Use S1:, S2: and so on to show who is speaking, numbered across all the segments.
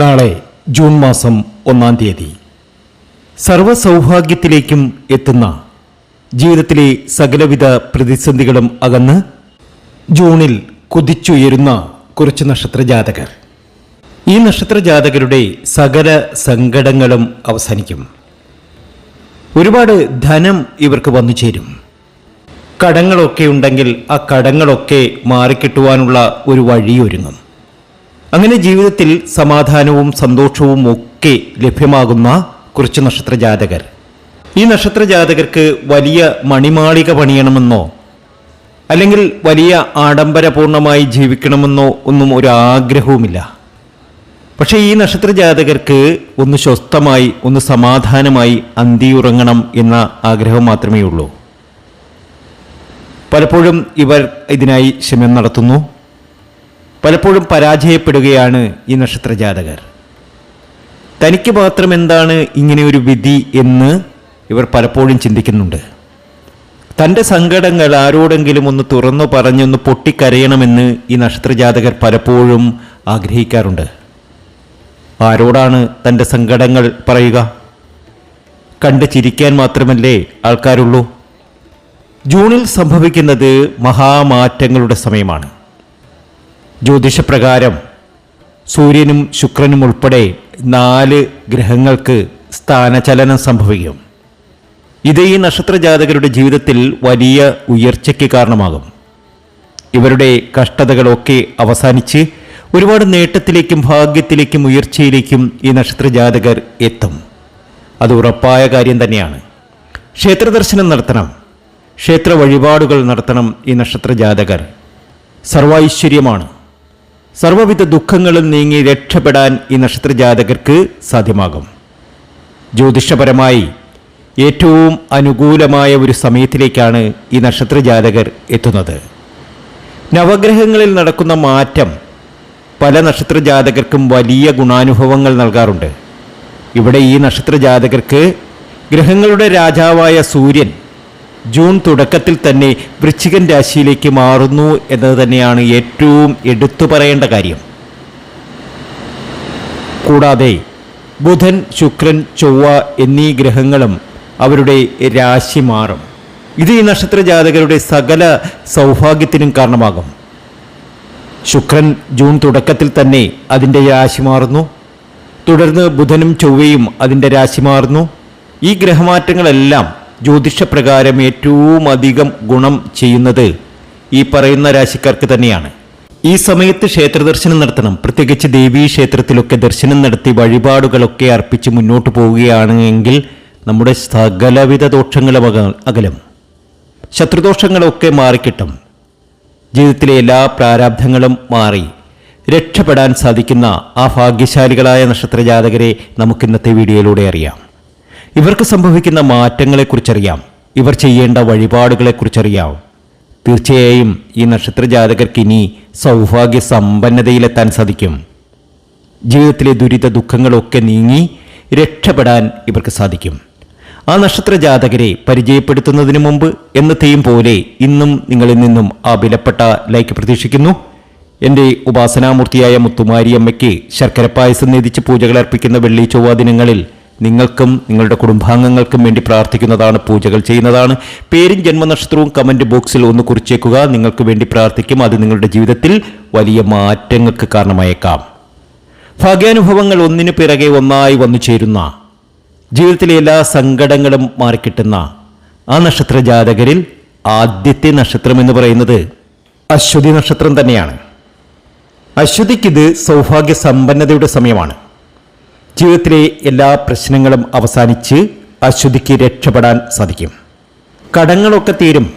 S1: നാളെ ജൂൺ മാസം ഒന്നാം തീയതി. സർവസൗഭാഗ്യത്തിലേക്കും എത്തുന്ന ജീവിതത്തിലെ സകലവിധ പ്രതിസന്ധികളും അകന്ന് ജൂണിൽ കുതിച്ചുയരുന്ന കുറച്ച് നക്ഷത്ര ജാതകർ. ഈ നക്ഷത്ര ജാതകരുടെ സകല സങ്കടങ്ങളും അവസാനിക്കും. ഒരുപാട് ധനം ഇവർക്ക് വന്നു ചേരും. കടങ്ങളൊക്കെ ഉണ്ടെങ്കിൽ ആ കടങ്ങളൊക്കെ മാറിക്കിട്ടുവാനുള്ള ഒരു വഴിയൊരുങ്ങും. അങ്ങനെ ജീവിതത്തിൽ സമാധാനവും സന്തോഷവും ഒക്കെ ലഭ്യമാകുന്ന കുറച്ച് നക്ഷത്ര ജാതകർ ഈ നക്ഷത്ര ജാതകർക്ക് വലിയ മണിമാളിക പണിയണമെന്നോ അല്ലെങ്കിൽ വലിയ ആഡംബരപൂർണമായി ജീവിക്കണമെന്നോ ഒന്നും ഒരു ആഗ്രഹവുമില്ല പക്ഷേ ഈ നക്ഷത്ര ജാതകർക്ക് ഒന്ന് സ്വസ്ഥമായി ഒന്ന് സമാധാനമായി അന്തിയുറങ്ങണം എന്ന ആഗ്രഹം മാത്രമേ ഉള്ളൂ പലപ്പോഴും ഇവർ ഇതിനായി ശ്രമം നടത്തുന്നു. പലപ്പോഴും പരാജയപ്പെടുകയാണ് ഈ നക്ഷത്ര ജാതകർ തനിക്ക് മാത്രം എന്താണ് ഇങ്ങനെ ഒരു വിധി എന്ന് ഇവർ പലപ്പോഴും ചിന്തിക്കുന്നുണ്ട്. തന്റെ സങ്കടങ്ങൾ ആരോടെങ്കിലും ഒന്ന് തുറന്നു പറഞ്ഞൊന്ന് പൊട്ടിക്കരയണമെന്ന് ഈ നക്ഷത്ര ജാതകർ പലപ്പോഴും ആഗ്രഹിക്കാറുണ്ട്. ആരോടാണ് തന്റെ സങ്കടങ്ങൾ പറയുക? കണ്ട് ചിരിക്കാൻ മാത്രമല്ലേ ആൾക്കാരുള്ളൂ. ജൂണിൽ സംഭവിക്കുന്നത് മഹാമാറ്റങ്ങളുടെ സമയമാണ്. ജ്യോതിഷപ്രകാരം സൂര്യനും ശുക്രനും ഉൾപ്പെടെ നാല് ഗ്രഹങ്ങൾക്ക് സ്ഥാനചലനം സംഭവിക്കും. ഇത് ഈ നക്ഷത്ര ജാതകരുടെ ജീവിതത്തിൽ വലിയ ഉയർച്ചയ്ക്ക് കാരണമാകും. ഇവരുടെ കഷ്ടതകളൊക്കെ അവസാനിച്ച് ഒരുപാട് നേട്ടത്തിലേക്കും ഭാഗ്യത്തിലേക്കും ഉയർച്ചയിലേക്കും ഈ നക്ഷത്ര ജാതകർ എത്തും. അത് ഉറപ്പായ കാര്യം തന്നെയാണ്. ക്ഷേത്ര ദർശനം നടത്തണം. ക്ഷേത്ര വഴിപാടുകൾ നടത്തണം ഈ നക്ഷത്ര ജാതകർ സർവൈശ്വര്യമാണ് സർവവിധ ദുഃഖങ്ങളും നീങ്ങി രക്ഷപ്പെടാൻ ഈ നക്ഷത്രജാതകർക്ക് സാധ്യമാകും. ജ്യോതിഷപരമായി ഏറ്റവും അനുകൂലമായ ഒരു സമയത്തിലേക്കാണ് ഈ നക്ഷത്രജാതകർ എത്തുന്നത്. നവഗ്രഹങ്ങളിൽ നടക്കുന്ന മാറ്റം പല നക്ഷത്രജാതകർക്കും വലിയ ഗുണാനുഭവങ്ങൾ നൽകാറുണ്ട്. ഇവിടെ ഈ നക്ഷത്രജാതകർക്ക് ഗ്രഹങ്ങളുടെ രാജാവായ സൂര്യൻ ജൂൺ തുടക്കത്തിൽ തന്നെ വൃശ്ചികൻ രാശിയിലേക്ക് മാറുന്നു എന്നത് തന്നെയാണ് ഏറ്റവും എടുത്തു പറയേണ്ട കാര്യം. കൂടാതെ ബുധൻ ശുക്രൻ ചൊവ്വ എന്നീ ഗ്രഹങ്ങളും അവരുടെ രാശി മാറും. ഇത് ഈ നക്ഷത്ര ജാതകരുടെ സകല സൗഭാഗ്യത്തിനും കാരണമാകും. ശുക്രൻ ജൂൺ തുടക്കത്തിൽ തന്നെ അതിന്റെ രാശി മാറുന്നു. തുടർന്ന് ബുധനും ചൊവ്വയും അതിന്റെ രാശി മാറുന്നു. ഈ ഗ്രഹമാറ്റങ്ങളെല്ലാം ജ്യോതിഷപ്രകാരം ഏറ്റവും അധികം ഗുണം ചെയ്യുന്നത് ഈ പറയുന്ന രാശിക്കാർക്ക് തന്നെയാണ്. ഈ സമയത്ത് ക്ഷേത്ര ദർശനം നടത്തണം. പ്രത്യേകിച്ച് ദേവീ ക്ഷേത്രത്തിലൊക്കെ ദർശനം നടത്തി വഴിപാടുകളൊക്കെ അർപ്പിച്ച് മുന്നോട്ട് പോവുകയാണെങ്കിൽ നമ്മുടെ സകലവിധ ദോഷങ്ങളും അക- അകലും. ശത്രുദോഷങ്ങളൊക്കെ മാറിക്കിട്ടും. ജീവിതത്തിലെ എല്ലാ പ്രാരാബ്ധങ്ങളും മാറി. രക്ഷപ്പെടാൻ സാധിക്കുന്ന ആ ഭാഗ്യശാലികളായ നക്ഷത്രജാതകരെ നമുക്കിന്നത്തെ വീഡിയോയിലൂടെ അറിയാം. ഇവർക്ക് സംഭവിക്കുന്ന മാറ്റങ്ങളെക്കുറിച്ചറിയാം. ഇവർ ചെയ്യേണ്ട വഴിപാടുകളെക്കുറിച്ചറിയാം. തീർച്ചയായും ഈ നക്ഷത്ര ജാതകർക്ക് ഇനി സൗഭാഗ്യ സമ്പന്നതയിലെത്താൻ സാധിക്കും. ജീവിതത്തിലെ ദുരിത ദുഃഖങ്ങളൊക്കെ നീങ്ങി രക്ഷപ്പെടാൻ ഇവർക്ക് സാധിക്കും. ആ നക്ഷത്ര ജാതകരെ പരിചയപ്പെടുത്തുന്നതിന് മുമ്പ് എന്നത്തെയും പോലെ ഇന്നും നിങ്ങളിൽ നിന്നും ആ വിലപ്പെട്ട ലൈക്ക് പ്രതീക്ഷിക്കുന്നു. എന്റെ ഉപാസനാമൂർത്തിയായ മുത്തുമാരിയമ്മയ്ക്ക് ശർക്കര പായസം നിധിച്ച് പൂജകൾ അർപ്പിക്കുന്ന വെള്ളി ചൊവ്വാ ദിനങ്ങളിൽ നിങ്ങൾക്കും നിങ്ങളുടെ കുടുംബാംഗങ്ങൾക്കും വേണ്ടി പ്രാർത്ഥിക്കുന്നതാണ് പൂജകൾ ചെയ്യുന്നതാണ്. പേരും ജന്മനക്ഷത്രവും കമന്റ് ബോക്സിൽ ഒന്ന് കുറിച്ചേക്കുക. നിങ്ങൾക്ക് വേണ്ടി പ്രാർത്ഥിക്കും. അത് നിങ്ങളുടെ ജീവിതത്തിൽ വലിയ മാറ്റങ്ങൾക്ക് കാരണമായേക്കാം. ഭാഗ്യാനുഭവങ്ങൾ ഒന്നിനു പിറകെ ഒന്നായി വന്നു ചേരുന്ന ജീവിതത്തിലെ എല്ലാ സങ്കടങ്ങളും മാറിക്കിട്ടുന്ന ആ നക്ഷത്ര ജാതകരിൽ ആദ്യത്തെ നക്ഷത്രം എന്ന് പറയുന്നത് അശ്വതി നക്ഷത്രം തന്നെയാണ്. അശ്വതിക്കിത് സൗഭാഗ്യ സമ്പന്നതയുടെ സമയമാണ്. ജീവിതത്തിലെ എല്ലാ പ്രശ്നങ്ങളും അവസാനിച്ച് അശ്വതിക്ക് രക്ഷപ്പെടാൻ സാധിക്കും. കടങ്ങളൊക്കെ തീരും.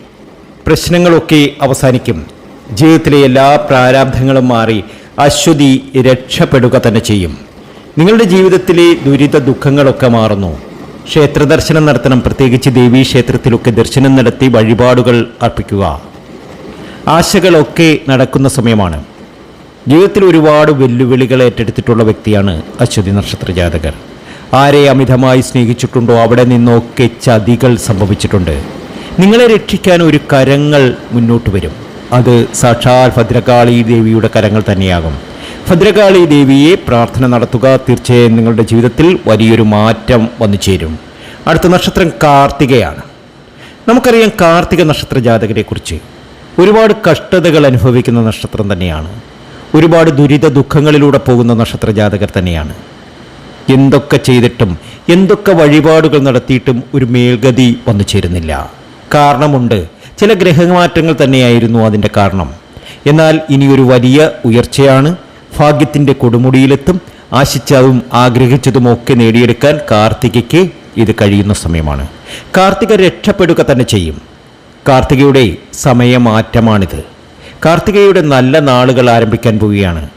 S1: പ്രശ്നങ്ങളൊക്കെ അവസാനിക്കും. ജീവിതത്തിലെ എല്ലാ പ്രാരാബ്ധങ്ങളും മാറി അശ്വതി രക്ഷപ്പെടുക തന്നെ ചെയ്യും. നിങ്ങളുടെ ജീവിതത്തിലെ ദുരിത ദുഃഖങ്ങളൊക്കെ മാറുന്നു. ക്ഷേത്ര ദർശനം നടത്തണം. പ്രത്യേകിച്ച് ദേവീ ക്ഷേത്രത്തിലൊക്കെ ദർശനം നടത്തി വഴിപാടുകൾ അർപ്പിക്കുക. ആശകളൊക്കെ നടക്കുന്ന സമയമാണ്. ജീവിതത്തിൽ ഒരുപാട് വെല്ലുവിളികൾ ഏറ്റെടുത്തിട്ടുള്ള വ്യക്തിയാണ് അശ്വതി നക്ഷത്ര ജാതകർ. ആരെ അമിതമായി സ്നേഹിച്ചിട്ടുണ്ടോ അവിടെ നിന്നൊക്കെ ചതികൾ സംഭവിച്ചിട്ടുണ്ട്. നിങ്ങളെ രക്ഷിക്കാൻ ഒരു കരങ്ങൾ മുന്നോട്ട് വരും. അത് സാക്ഷാൽ ഭദ്രകാളി ദേവിയുടെ കരങ്ങൾ തന്നെയാകും. ഭദ്രകാളി ദേവിയെ പ്രാർത്ഥന നടത്തുക തീർച്ചയായും നിങ്ങളുടെ ജീവിതത്തിൽ വലിയൊരു മാറ്റം വന്നു ചേരും. അടുത്ത നക്ഷത്രം കാർത്തികയാണ്. നമുക്കറിയാം കാർത്തിക നക്ഷത്ര ജാതകരെക്കുറിച്ച്. ഒരുപാട് കഷ്ടതകൾ അനുഭവിക്കുന്ന നക്ഷത്രം തന്നെയാണ്. ഒരുപാട് ദുരിത ദുഃഖങ്ങളിലൂടെ പോകുന്ന നക്ഷത്ര ജാതകർ തന്നെയാണ്. എന്തൊക്കെ ചെയ്തിട്ടും എന്തൊക്കെ വഴിപാടുകൾ നടത്തിയിട്ടും ഒരു മേൽഗതി വന്നു ചേരുന്നില്ല. കാരണമുണ്ട് ചില ഗ്രഹമാറ്റങ്ങൾ തന്നെയായിരുന്നു അതിന്റെ കാരണം. എന്നാൽ ഇനിയൊരു വലിയ ഉയർച്ചയാണ്. ഭാഗ്യത്തിന്റെ കൊടുമുടിയിലെത്തും ആശിച്ചതും ആഗ്രഹിച്ചതും ഒക്കെ നേടിയെടുക്കാൻ കാർത്തികയ്ക്ക് ഇത് കഴിയുന്ന സമയമാണ്. കാർത്തിക രക്ഷപ്പെടുക തന്നെ ചെയ്യും. കാർത്തികയുടെ സമയമാറ്റമാണിത്. കാർത്തികയുടെ നല്ല നാളുകൾ ആരംഭിക്കാൻ പോവുകയാണ്.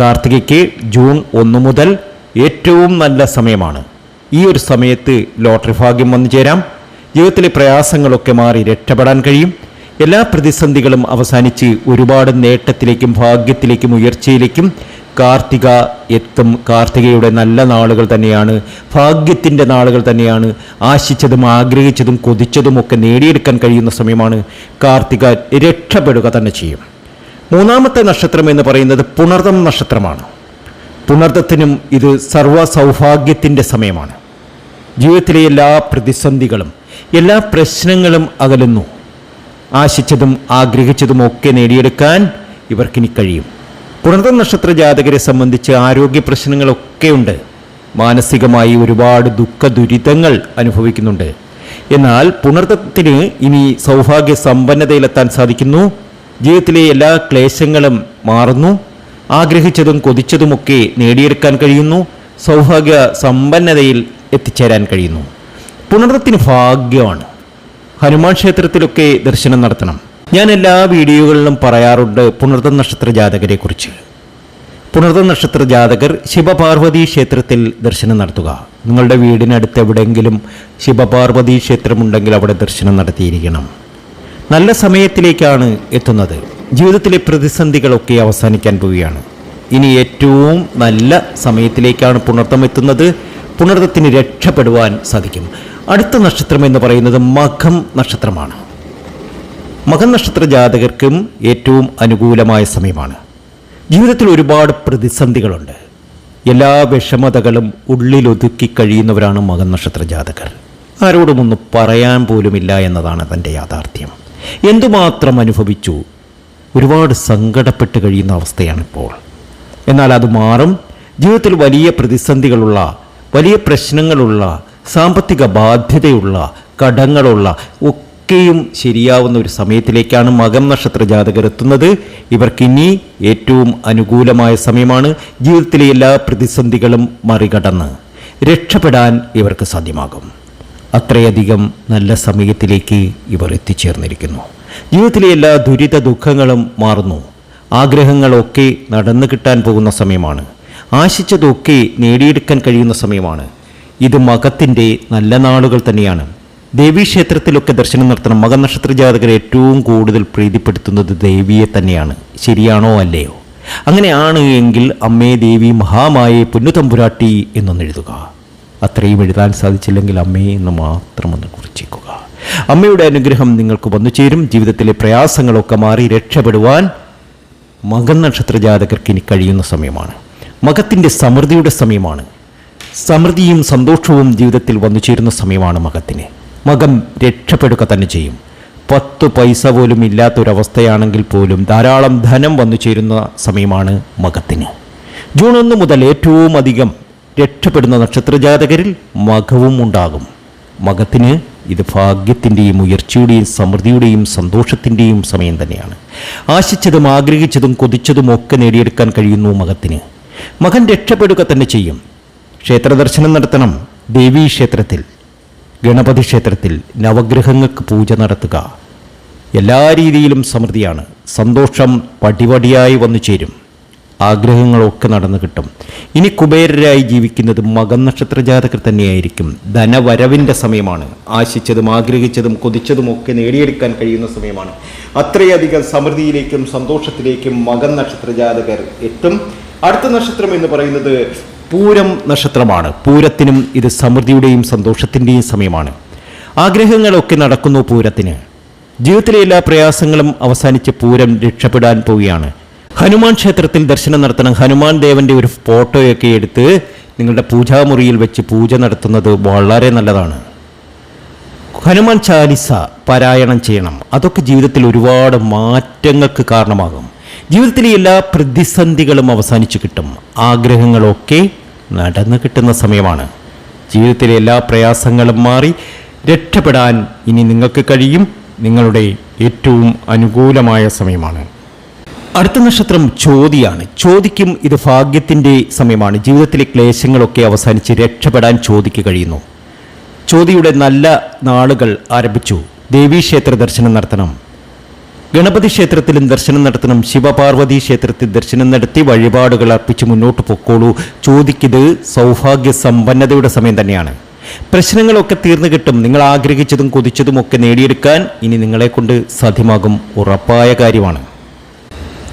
S1: കാർത്തികയ്ക്ക് ജൂൺ ഒന്ന് മുതൽ ഏറ്റവും നല്ല സമയമാണ്. ഈ ഒരു സമയത്ത് ലോട്ടറി ഭാഗ്യം വന്നു ചേരാം. ജീവിതത്തിലെ പ്രയാസങ്ങളൊക്കെ മാറി രക്ഷപ്പെടാൻ കഴിയും. എല്ലാ പ്രതിസന്ധികളും അവസാനിച്ച് ഒരുപാട് നേട്ടത്തിലേക്കും ഭാഗ്യത്തിലേക്കും ഉയർച്ചയിലേക്കും കാർത്തിക എത്തും. കാർത്തികയുടെ നല്ല നാളുകൾ തന്നെയാണ്. ഭാഗ്യത്തിന്റെ നാളുകൾ തന്നെയാണ്. ആശിച്ചതും ആഗ്രഹിച്ചതും കൊതിച്ചതും ഒക്കെ നേടിയെടുക്കാൻ കഴിയുന്ന സമയമാണ് കാർത്തിക രക്ഷപ്പെടുക തന്നെ ചെയ്യും. മൂന്നാമത്തെ നക്ഷത്രം എന്ന് പറയുന്നത് പുണർതം നക്ഷത്രമാണ്. പുണർദത്തിനും ഇത് സർവ സൗഭാഗ്യത്തിന്റെ സമയമാണ്. ജീവിതത്തിലെ എല്ലാ പ്രതിസന്ധികളും എല്ലാ പ്രശ്നങ്ങളും അകലുന്നു. ആശിച്ചതും ആഗ്രഹിച്ചതും ഒക്കെ നേടിയെടുക്കാൻ ഇവർക്കിനി കഴിയും. പുണർദ നക്ഷത്ര ജാതകരെ സംബന്ധിച്ച് ആരോഗ്യ പ്രശ്നങ്ങളൊക്കെ ഉണ്ട്. മാനസികമായി ഒരുപാട് ദുഃഖ ദുരിതങ്ങൾ അനുഭവിക്കുന്നുണ്ട്. എന്നാൽ പുണർദത്തിന് ഇനി സൗഭാഗ്യ സമ്പന്നതയിലെത്താൻ സാധിക്കുന്നു. ജീവിതത്തിലെ എല്ലാ ക്ലേശങ്ങളും മാറുന്നു. ആഗ്രഹിച്ചതും കൊതിച്ചതുമൊക്കെ നേടിയെടുക്കാൻ കഴിയുന്നു. സൗഭാഗ്യ സമ്പന്നതയിൽ എത്തിച്ചേരാൻ കഴിയുന്നു. പുണർത്തിന് ഭാഗ്യമാണ്. ഹനുമാൻ ക്ഷേത്രത്തിലൊക്കെ ദർശനം നടത്തണം. ഞാൻ എല്ലാ വീഡിയോകളിലും പറയാറുണ്ട് പുണർത്ത നക്ഷത്ര ജാതകരെ കുറിച്ച് പുണർദ നക്ഷത്ര ജാതകർ ശിവപാർവതി ക്ഷേത്രത്തിൽ ദർശനം നടത്തുക. നിങ്ങളുടെ വീടിനടുത്ത് എവിടെയെങ്കിലും ശിവപാർവതി ക്ഷേത്രമുണ്ടെങ്കിൽ അവിടെ ദർശനം നടത്തിയിരിക്കണം. നല്ല സമയത്തിലേക്കാണ് എത്തുന്നത്. ജീവിതത്തിലെ പ്രതിസന്ധികളൊക്കെ അവസാനിക്കാൻ പോവുകയാണ്. ഇനി ഏറ്റവും നല്ല സമയത്തിലേക്കാണ് പുണർത്തം എത്തുന്നത്. പുണർത്തത്തിന് രക്ഷപ്പെടുവാൻ സാധിക്കും. അടുത്ത നക്ഷത്രം എന്ന് പറയുന്നത് മഖം നക്ഷത്രമാണ്. മകൻ നക്ഷത്ര ജാതകർക്കും ഏറ്റവും അനുകൂലമായ സമയമാണ്. ജീവിതത്തിൽ ഒരുപാട് പ്രതിസന്ധികളുണ്ട്. എല്ലാ വിഷമതകളും ഉള്ളിലൊതുക്കി കഴിയുന്നവരാണ് മകൻ നക്ഷത്ര ജാതകർ. ആരോടുമൊന്നും പറയാൻ പോലുമില്ല എന്നതാണ് തന്റെ യാഥാർത്ഥ്യം. എന്തുമാത്രം അനുഭവിച്ചു? ഒരുപാട് സങ്കടപ്പെട്ട് കഴിയുന്ന അവസ്ഥയാണിപ്പോൾ. എന്നാൽ അത് മാറും. ജീവിതത്തിൽ വലിയ പ്രതിസന്ധികളുള്ള വലിയ പ്രശ്നങ്ങളുള്ള സാമ്പത്തിക ബാധ്യതയുള്ള കടങ്ങളുള്ള ഒക്കെയും ശരിയാവുന്ന ഒരു സമയത്തിലേക്കാണ് മകം നക്ഷത്ര ജാതകർ എത്തുന്നത്. ഇവർക്കിനി ഏറ്റവും അനുകൂലമായ സമയമാണ്. ജീവിതത്തിലെ എല്ലാ പ്രതിസന്ധികളും മറികടന്ന് രക്ഷപ്പെടാൻ ഇവർക്ക് സാധ്യമാകും. അത്രയധികം നല്ല സമയത്തിലേക്ക് ഇവർ എത്തിച്ചേർന്നിരിക്കുന്നു. ജീവിതത്തിലെ എല്ലാ ദുരിത ദുഃഖങ്ങളും മാറുന്നു. ആഗ്രഹങ്ങളൊക്കെ നടന്നു കിട്ടാൻ പോകുന്ന സമയമാണ്. ആശിച്ചതൊക്കെ നേടിയെടുക്കാൻ കഴിയുന്ന സമയമാണ്. ഇത് മകത്തിന്റെ നല്ല നാളുകൾ തന്നെയാണ്. ദേവീക്ഷേത്രത്തിലൊക്കെ ദർശനം നടത്തണം. മകനക്ഷത്ര ജാതകർ ഏറ്റവും കൂടുതൽ പ്രീതിപ്പെടുത്തുന്നത് ദേവിയെ തന്നെയാണ്. ശരിയാണോ അല്ലയോ? അങ്ങനെയാണ് എങ്കിൽ അമ്മേ ദേവി മഹാമായെ പൊന്നുതമ്പുരാട്ടി എന്നൊന്ന് എഴുതുക അത്രയും എഴുതാൻ സാധിച്ചില്ലെങ്കിൽ അമ്മയെ എന്ന് മാത്രം ഒന്ന് കുറിച്ചേക്കുക. അമ്മയുടെ അനുഗ്രഹം നിങ്ങൾക്ക് വന്നു ചേരും. ജീവിതത്തിലെ പ്രയാസങ്ങളൊക്കെ മാറി രക്ഷപ്പെടുവാൻ മകൻ നക്ഷത്ര ജാതകർക്ക് ഇനി കഴിയുന്ന സമയമാണ്. മകത്തിന്റെ സമൃദ്ധിയുടെ സമയമാണ്. സമൃദ്ധിയും സന്തോഷവും ജീവിതത്തിൽ വന്നു ചേരുന്ന സമയമാണ് മകത്തിന്. മകം രക്ഷപ്പെടുക തന്നെ ചെയ്യും. പത്ത് പൈസ പോലും ഇല്ലാത്തൊരവസ്ഥയാണെങ്കിൽ പോലും ധാരാളം ധനം വന്നു ചേരുന്ന സമയമാണ് മകത്തിന്. ജൂൺ ഒന്ന് മുതൽ ഏറ്റവും അധികം രക്ഷപ്പെടുന്ന നക്ഷത്രജാതകരിൽ മകവും ഉണ്ടാകും. മകത്തിന് ഇത് ഭാഗ്യത്തിന്റെയും ഉയർച്ചയുടെയും സമൃദ്ധിയുടെയും സന്തോഷത്തിന്റെയും സമയം തന്നെയാണ്. ആശിച്ചതും ആഗ്രഹിച്ചതും കൊതിച്ചതും ഒക്കെ നേടിയെടുക്കാൻ കഴിയുന്നു മകത്തിന്. മകൻ രക്ഷപ്പെടുക തന്നെ ചെയ്യും. ക്ഷേത്രദർശനം നടത്തണം. ദേവീ ക്ഷേത്രത്തിൽ ഗണപതി ക്ഷേത്രത്തിൽ നവഗ്രഹങ്ങൾക്ക് പൂജ നടത്തുക. എല്ലാ രീതിയിലും സമൃദ്ധിയാണ്. സന്തോഷം പടിപടിയായി വന്നു ചേരും ആഗ്രഹങ്ങളൊക്കെ നടന്നു കിട്ടും. ഇനി കുബേരരായി ജീവിക്കുന്നത് മകൻ നക്ഷത്ര ജാതകർ തന്നെയായിരിക്കും. ധനവരവിന്റെ സമയമാണ്. ആശിച്ചതും ആഗ്രഹിച്ചതും കൊതിച്ചതും ഒക്കെ നേടിയെടുക്കാൻ കഴിയുന്ന സമയമാണ്. അത്രയധികം സമൃദ്ധിയിലേക്കും സന്തോഷത്തിലേക്കും മകൻ നക്ഷത്ര ജാതകർ എത്തും. അടുത്ത നക്ഷത്രം എന്ന് പറയുന്നത് പൂരം നക്ഷത്രമാണ്. പൂരത്തിനും ഇത് സമൃദ്ധിയുടെയും സന്തോഷത്തിന്റെയും സമയമാണ്. ആഗ്രഹങ്ങളൊക്കെ നടക്കുന്നു പൂരത്തിന്. ജീവിതത്തിലെ എല്ലാ പ്രയാസങ്ങളും അവസാനിച്ച് പൂരം രക്ഷപ്പെടാൻ പോവുകയാണ്. ഹനുമാൻ ക്ഷേത്രത്തിൽ ദർശനം നടത്തണം. ഹനുമാൻ ദേവന്റെ ഒരു ഫോട്ടോയൊക്കെ എടുത്ത് നിങ്ങളുടെ പൂജാമുറിയിൽ വെച്ച് പൂജ നടത്തുന്നത് വളരെ നല്ലതാണ്. ഹനുമാൻ ചാലിസ പാരായണം ചെയ്യണം. അതൊക്കെ ജീവിതത്തിൽ ഒരുപാട് മാറ്റങ്ങൾക്ക് കാരണമാകും. ജീവിതത്തിലെ എല്ലാ പ്രതിസന്ധികളും അവസാനിച്ചു കിട്ടും. ആഗ്രഹങ്ങളൊക്കെ നടന്നു കിട്ടുന്ന സമയമാണ്. ജീവിതത്തിലെ എല്ലാ പ്രയാസങ്ങളും മാറി രക്ഷപ്പെടാൻ ഇനി നിങ്ങൾക്ക് കഴിയും. നിങ്ങളുടെ ഏറ്റവും അനുകൂലമായ സമയമാണ്. അടുത്ത നക്ഷത്രം ചോതിയാണ്. ചോദിക്കും ഇത് ഭാഗ്യത്തിന്റെ സമയമാണ്. ജീവിതത്തിലെ ക്ലേശങ്ങളൊക്കെ അവസാനിച്ച് രക്ഷപ്പെടാൻ ചോദിക്ക് കഴിയുന്നു. ചോതിയുടെ നല്ല നാളുകൾ ആരംഭിച്ചു. ദേവീക്ഷേത്ര ദർശനം നടത്തണം. ഗണപതി ക്ഷേത്രത്തിലും ദർശനം നടത്തണം. ശിവപാർവതി ക്ഷേത്രത്തിൽ ദർശനം നടത്തി വഴിപാടുകൾ അർപ്പിച്ച് മുന്നോട്ട് പൊക്കോളൂ. ചോദിക്കിത് സൗഭാഗ്യ സമ്പന്നതയുടെ സമയം തന്നെയാണ്. പ്രശ്നങ്ങളൊക്കെ തീർന്നു കിട്ടും. നിങ്ങൾ ആഗ്രഹിച്ചതും കൊതിച്ചതും ഒക്കെ നേടിയെടുക്കാൻ ഇനി നിങ്ങളെക്കൊണ്ട് സാധ്യമാകും ഉറപ്പായ കാര്യമാണ്.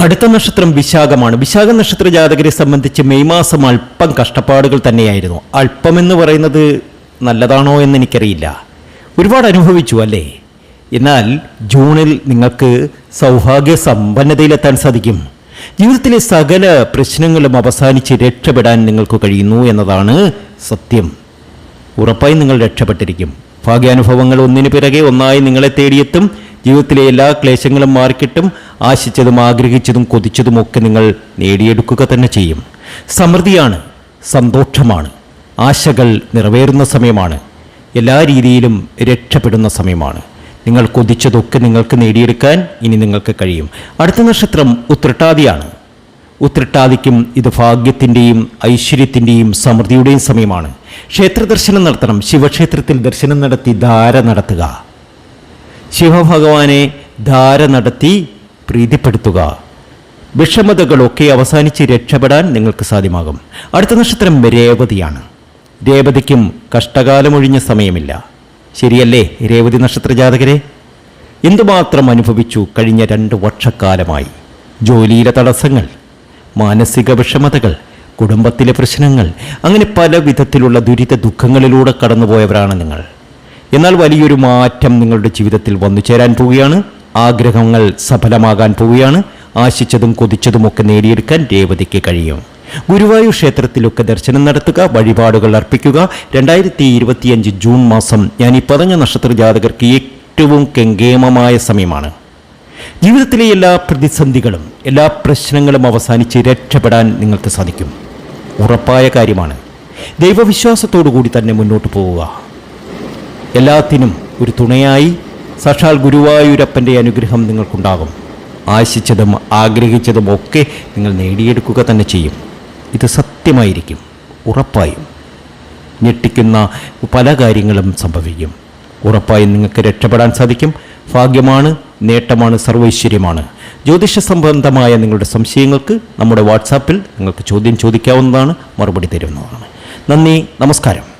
S1: അടുത്ത നക്ഷത്രം വിശാഖമാണ്. വിശാഖ നക്ഷത്ര ജാതകരെ സംബന്ധിച്ച് മെയ് മാസം അല്പം കഷ്ടപ്പാടുകൾ തന്നെയായിരുന്നു. അല്പമെന്ന് പറയുന്നത് നല്ലതാണോ എന്ന് എനിക്കറിയില്ല. ഒരുപാട് അനുഭവിച്ചു അല്ലേ? എന്നാൽ ജൂണിൽ നിങ്ങൾക്ക് സൗഭാഗ്യ സമ്പന്നതയിലെത്താൻ സാധിക്കും. ജീവിതത്തിലെ സകല പ്രശ്നങ്ങളും അവസാനിച്ച് രക്ഷപ്പെടാൻ നിങ്ങൾക്ക് കഴിയുന്നു എന്നതാണ് സത്യം. ഉറപ്പായി നിങ്ങൾ രക്ഷപ്പെട്ടിരിക്കും. ഭാഗ്യാനുഭവങ്ങൾ ഒന്നിനു പിറകെ ഒന്നായി നിങ്ങളെ തേടിയെത്തും. ജീവിതത്തിലെ എല്ലാ ക്ലേശങ്ങളും മാറിക്കിട്ടും ആശിച്ചതും ആഗ്രഹിച്ചതും കൊതിച്ചതും ഒക്കെ നിങ്ങൾ നേടിയെടുക്കുക തന്നെ ചെയ്യും. സമൃദ്ധിയാണ് സന്തോഷമാണ്. ആശകൾ നിറവേറുന്ന സമയമാണ്. എല്ലാ രീതിയിലും രക്ഷപ്പെടുന്ന സമയമാണ്. നിങ്ങൾ കൊതിച്ചതൊക്കെ നിങ്ങൾക്ക് നേടിയെടുക്കാൻ ഇനി നിങ്ങൾക്ക് കഴിയും. അടുത്ത നക്ഷത്രം ഉത്രട്ടാതിയാണ്. ഉത്രട്ടാതിക്കും ഇത് ഭാഗ്യത്തിന്റെയും ഐശ്വര്യത്തിന്റെയും സമൃദ്ധിയുടെയും സമയമാണ്. ക്ഷേത്ര ദർശനം നടത്തണം. ശിവക്ഷേത്രത്തിൽ ദർശനം നടത്തി ധാര നടത്തുക. ശിവഭഗവാനെ ധാര നടത്തി പ്രീതിപ്പെടുത്തുക. വിഷമതകളൊക്കെ അവസാനിച്ച് രക്ഷപ്പെടാൻ നിങ്ങൾക്ക് സാധ്യമാകും. അടുത്ത നക്ഷത്രം രേവതിയാണ്. രേവതിക്കും കഷ്ടകാലമൊഴിഞ്ഞ സമയമില്ല. ശരിയല്ലേ രേവതി നക്ഷത്ര ജാതകരെ? എന്തുമാത്രം അനുഭവിച്ചു കഴിഞ്ഞ രണ്ട് വർഷക്കാലമായി? ജോലിയിലെ തടസ്സങ്ങൾ മാനസിക വിഷമതകൾ കുടുംബത്തിലെ പ്രശ്നങ്ങൾ അങ്ങനെ പല വിധത്തിലുള്ള ദുരിത ദുഃഖങ്ങളിലൂടെ കടന്നുപോയവരാണ് നിങ്ങൾ. എന്നാൽ വലിയൊരു മാറ്റം നിങ്ങളുടെ ജീവിതത്തിൽ വന്നു ചേരാൻ പോവുകയാണ്. ആഗ്രഹങ്ങൾ സഫലമാകാൻ പോവുകയാണ്. ആശിച്ചതും കൊതിച്ചതുമൊക്കെ നേടിയെടുക്കാൻ രേവതിക്ക് കഴിയും. ഗുരുവായൂർ ക്ഷേത്രത്തിലൊക്കെ ദർശനം നടത്തുക വഴിപാടുകൾ അർപ്പിക്കുക. രണ്ടായിരത്തി ഇരുപത്തിയഞ്ച് ജൂൺ മാസം ഞാൻ ഈ പറഞ്ഞ നക്ഷത്ര ജാതകർക്ക് ഏറ്റവും കെങ്കേമമായ സമയമാണ്. ജീവിതത്തിലെ എല്ലാ പ്രതിസന്ധികളും എല്ലാ പ്രശ്നങ്ങളും അവസാനിച്ച് രക്ഷപ്പെടാൻ നിങ്ങൾക്ക് സാധിക്കും. ഉറപ്പായ കാര്യമാണ്. ദൈവവിശ്വാസത്തോടു കൂടി തന്നെ മുന്നോട്ട് പോവുക. എല്ലാത്തിനും ഒരു തുണയായി സാക്ഷാൽ ഗുരുവായൂരപ്പന്റെ അനുഗ്രഹം നിങ്ങൾക്കുണ്ടാകും. ആശിച്ചതും ആഗ്രഹിച്ചതും ഒക്കെ നിങ്ങൾ നേടിയെടുക്കുക തന്നെ ചെയ്യും. ഇത് സത്യമായിരിക്കും ഉറപ്പായും. ഞെട്ടിക്കുന്ന പല കാര്യങ്ങളും സംഭവിക്കും. ഉറപ്പായും നിങ്ങൾക്ക് രക്ഷപ്പെടാൻ സാധിക്കും. ഭാഗ്യമാണ് നേട്ടമാണ് സർവൈശ്വര്യമാണ്. ജ്യോതിഷ സംബന്ധമായ നിങ്ങളുടെ സംശയങ്ങൾക്ക് നമ്മുടെ വാട്സാപ്പിൽ നിങ്ങൾക്ക് ചോദ്യം ചോദിക്കാവുന്നതാണ് മറുപടി തരുന്നതാണ്. നന്ദി നമസ്കാരം.